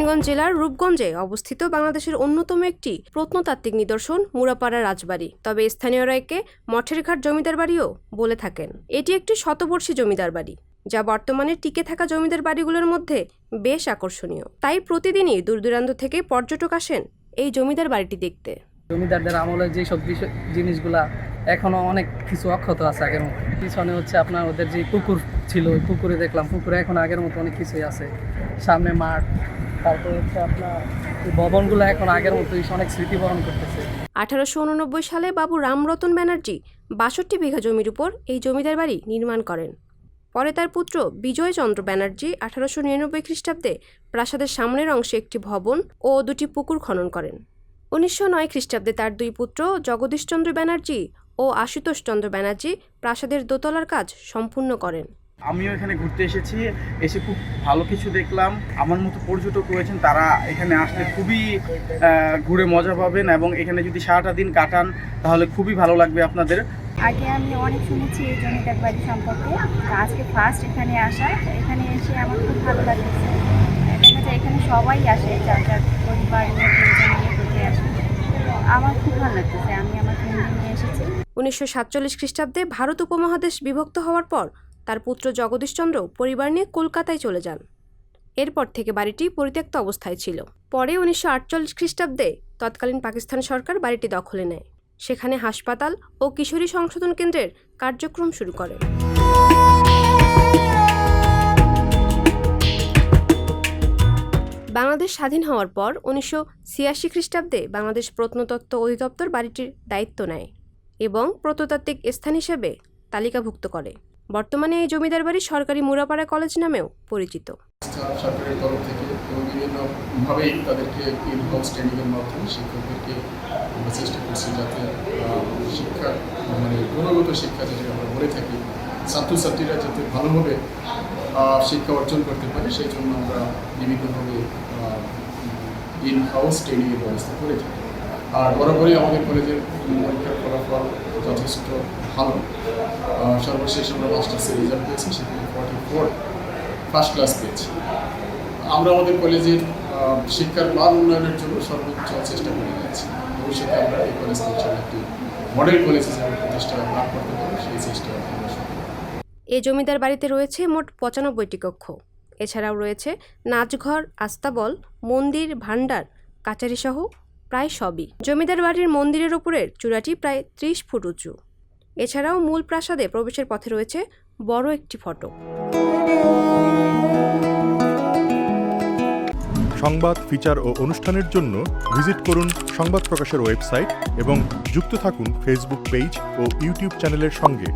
নারায়ণগঞ্জ জেলার রূপগঞ্জে অবস্থিত বাংলাদেশের অন্যতম একটি প্রত্নতাত্ত্বিক নিদর্শন মুরাপাড়া রাজবাড়ি। তবে স্থানীয়রা একে মঠের ঘাট জমিদার বাড়িও বলে থাকেন। এটি একটি শতবর্ষী জমিদার বাড়ি, যা বর্তমানে টিকে থাকা জমিদার বাড়িগুলোর মধ্যে বেশ আকর্ষণীয়। তাই প্রতিদিনই দূর দূরান্ত থেকে পর্যটক আসেন এই জমিদার বাড়িটি দেখতে। জমিদারদের আমলে যে সব জিনিসগুলা এখনও অনেক কিছু অক্ষত আছে আগের মতো। পিছনে হচ্ছে আপনার ওদের যে পুকুর ছিল পুকুরে দেখলাম। পুকুরে এখন আগের মতো অনেক কিছুই আছে। সামনে মাঠ তারপর হচ্ছে আপনার ভবনগুলো এখন আগের মতো অনেক স্মৃতি বরণ করতেছে। আঠারোশো উননব্বই সালে বাবু রামরতন ব্যানার্জি বাষট্টি বিঘা জমির উপর এই জমিদার বাড়ি নির্মাণ করেন। পরে তার পুত্র বিজয় চন্দ্র ব্যানার্জি আঠারোশো নিরানব্বই খ্রিস্টাব্দে প্রাসাদের সামনের অংশে একটি ভবন ও দুটি পুকুর খনন করেন। উনিশশো নয় খ্রিস্টাব্দে তার দুই পুত্র জগদীশচন্দ্র ব্যানার্জি ও আশুতোষ চন্দ্র ব্যানার্জি প্রাসাদের দোতলার কাজ সম্পূর্ণ করেন। আমিও এখানে ঘুরতে এসেছি এসে খুব ভালো কিছু দেখলাম। আমার মতো পর্যটক রয়েছেন তারা এখানে আসলে খুবই ঘুরে মজা পাবেন এবং এখানে যদি সারাটা দিন কাটান তাহলে খুবই ভালো লাগবে আপনাদের। আগে আমি অনেক শুনেছি এই জমিদার বাড়ি সম্পর্কে আজকে ফার্স্ট এখানে আসা এখানে এসে আমার খুব ভালো দেখা যায় এখানে সবাই আসে যার যার পরিবার নিয়ে ঘুরতে আসে। আমার খুব ভালো লাগতেছে আমি আমার ফ্যামিলি নিয়ে এসেছি। উনিশশো সাতচল্লিশ খ্রিস্টাব্দে ভারত উপমহাদেশ বিভক্ত হওয়ার পর তার পুত্র জগদীশচন্দ্র পরিবার নিয়ে কলকাতায় চলে যান। এরপর থেকে বাড়িটি পরিত্যক্ত অবস্থায় ছিল। পরে উনিশশো আটচল্লিশ খ্রিস্টাব্দে তৎকালীন পাকিস্তান সরকার বাড়িটি দখলে নেয়। সেখানে হাসপাতাল ও কিশোরী সংশোধন কেন্দ্রের কার্যক্রম শুরু করে। বাংলাদেশ স্বাধীন হওয়ার পর উনিশশো ছিয়াশি খ্রিস্টাব্দে বাংলাদেশ প্রত্নতত্ত্ব অধিদপ্তর বাড়িটির দায়িত্ব নেয় এবং প্রত্নতাত্ত্বিক স্থান হিসেবে তালিকাভুক্ত করে। বর্তমানে এই জমিদার বাড়ি সরকারি মুরাপাড়া কলেজ নামেও পরিচিত। সরকারের তরফ থেকে বিভিন্নভাবেই তাদেরকে ইন হাউস ট্রেনিংয়ের মাধ্যমে শিক্ষকদেরকে আমরা চেষ্টা করছি যাতে শিক্ষা মানে গুণগত শিক্ষা যেটাকে আমরা বলে থাকি, ছাত্রছাত্রীরা যাতে ভালোভাবে শিক্ষা অর্জন করতে পারে, সেই জন্য আমরা বিভিন্নভাবে ইন হাউস ট্রেনিংয়ের ব্যবস্থা করে থাকি। আর বরাবরই আমাদের কলেজের ফলাফল যথেষ্ট ভালো। সর্বশেষ আমরা মাস্টার্সের রেজাল্ট পেয়েছি, সেখানে ফর্টি ফোর ফার্স্ট ক্লাস পেয়েছি। আমরা আমাদের কলেজের শিক্ষার মান উন্নয়নের জন্য সর্বোচ্চ চেষ্টা করে যাচ্ছি। ভবিষ্যতে আমরা এই ইনশাআল্লাহ একটি মডেল কলেজ হিসেবে প্রতিষ্ঠা লাভ করতে পারব, সেই চেষ্টা এ জমিদার বাড়িতে রয়েছে মোট পঁচানব্বইটি কক্ষ। এছাড়াও রয়েছে নাচঘর, আস্তাবল, মন্দির, ভাণ্ডার কাচারি সহ প্রায় সবই। জমিদার বাড়ির মন্দিরের ওপরের চূড়াটি প্রায় ত্রিশ ফুট উঁচু। এছাড়াও মূল প্রাসাদে প্রবেশের পথে রয়েছে বড় একটি ফটক। সংবাদ, ফিচার ও অনুষ্ঠানের জন্য ভিজিট করুন সংবাদ প্রকাশের ওয়েবসাইট এবং যুক্ত থাকুন ফেসবুক পেজ ও ইউটিউব চ্যানেলের সঙ্গে।